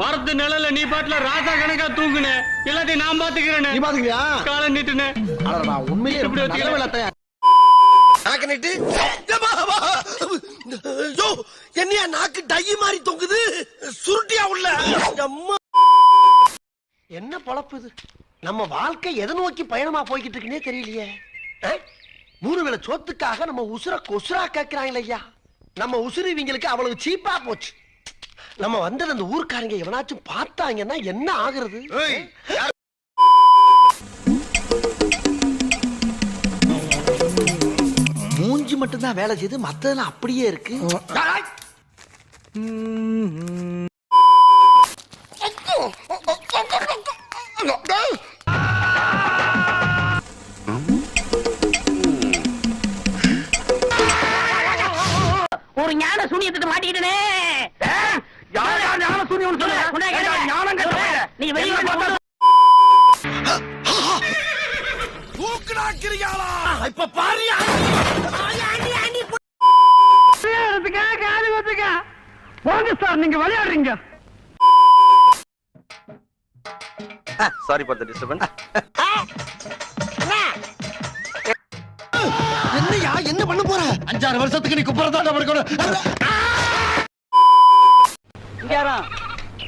மரத்து நிழல்ல நீ பாட்டுல ராசா கணக்கா தூங்குன. எல்லாத்தையும் நான் பாத்துக்கிறேன்னு நீ பாத்துக்கிறியா? காலை நீட்டுனே. அடடா உண்மையிலே இப்படி வச்சுக்கிறேன். நாக்கு நீட்டு. என்னையா நாக்கு டை மாதிரி தொங்குது? சுருட்டியா உள்ள. அம்மா. என்ன பொழப்பு இது? நம்ம வாழ்க்கை எதை நோக்கி பயணமா போய்கிட்டு இருக்குன்னே தெரியலையே? மூணு வேளை சோத்துக்காக நம்ம உசுர கொசுரா கேட்கிறாங்களே ஐயா. நம்ம உசுறு இவங்களுக்கு அவ்வளவு சீப்பா போச்சு. நம்ம வந்தது அந்த ஊர்க்காரங்க எவனாச்சும் பார்த்தாங்கன்னா என்ன ஆகுறது? மூஞ்சி மட்டும்தான் வேலை செய்து மத்ததெல்லாம் அப்படியே இருக்கு. ஒரு ஞான சூனியத்துக்கு மாட்டிக்கிட்டனே. ஞான சூனியம் நீ வெளியே வந்து தூக்குனாக்கிறியாளா? இப்ப பாரியா. போங்க சார் நீங்க விளையாடுறீங்க. சாரி ஃபார் த டிஸ்டர்பன்ஸ் என்னையா என்ன பண்ண போற? அஞ்சாறு வருஷத்துக்கு நீ குப்புறதான் படுக்கணும்.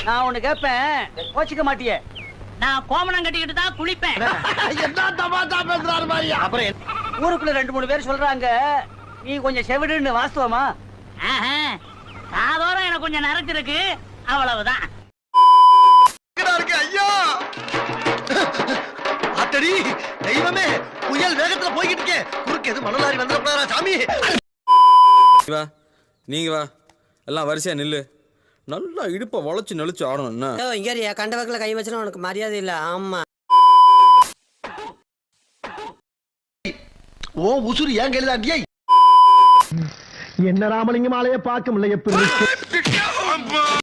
நான் ஒண்ணு கேட்பேன் கோச்சிக்க மாட்டியே. நான் கோமணம் கட்டிக்கிட்டு தான் குளிப்பேன். என்ன? தமாஷா பேசுறாரு பாரியா அப்புறம்? ஊருக்குள்ள ரெண்டு மூணு பேர் சொல்றாங்க. நீ கொஞ்சம் செவிடுன்னு வாஸ்தவமா? காதோரம் எனக்கு கொஞ்சம் நரைச்சிருக்கு அவ்வளவுதான். இருக்கு ஐயா! அத்தடி தெய்வமே புயல் வேகத்துல போய்கிட்டு இருக்கேன் குறுக்கு எது மணலாரி வந்துடக்கூடாதா சாமி? வா நீங்க வா. எல்லாம் வரிசையா நில்லு. நல்லா இடுப்பை வளைச்சு நெளிச்சு ஆடணும் என்ன? இங்க கண்ட வக்கல கை வச்சுனா உனக்கு மரியாதை இல்ல. ஆமா. ஓ உசுறு ஏன் கையிலாண்டியே என்ன ராமலிங்கம் ஆலைய பார்க்க முடியல எப்படி இருக்கு?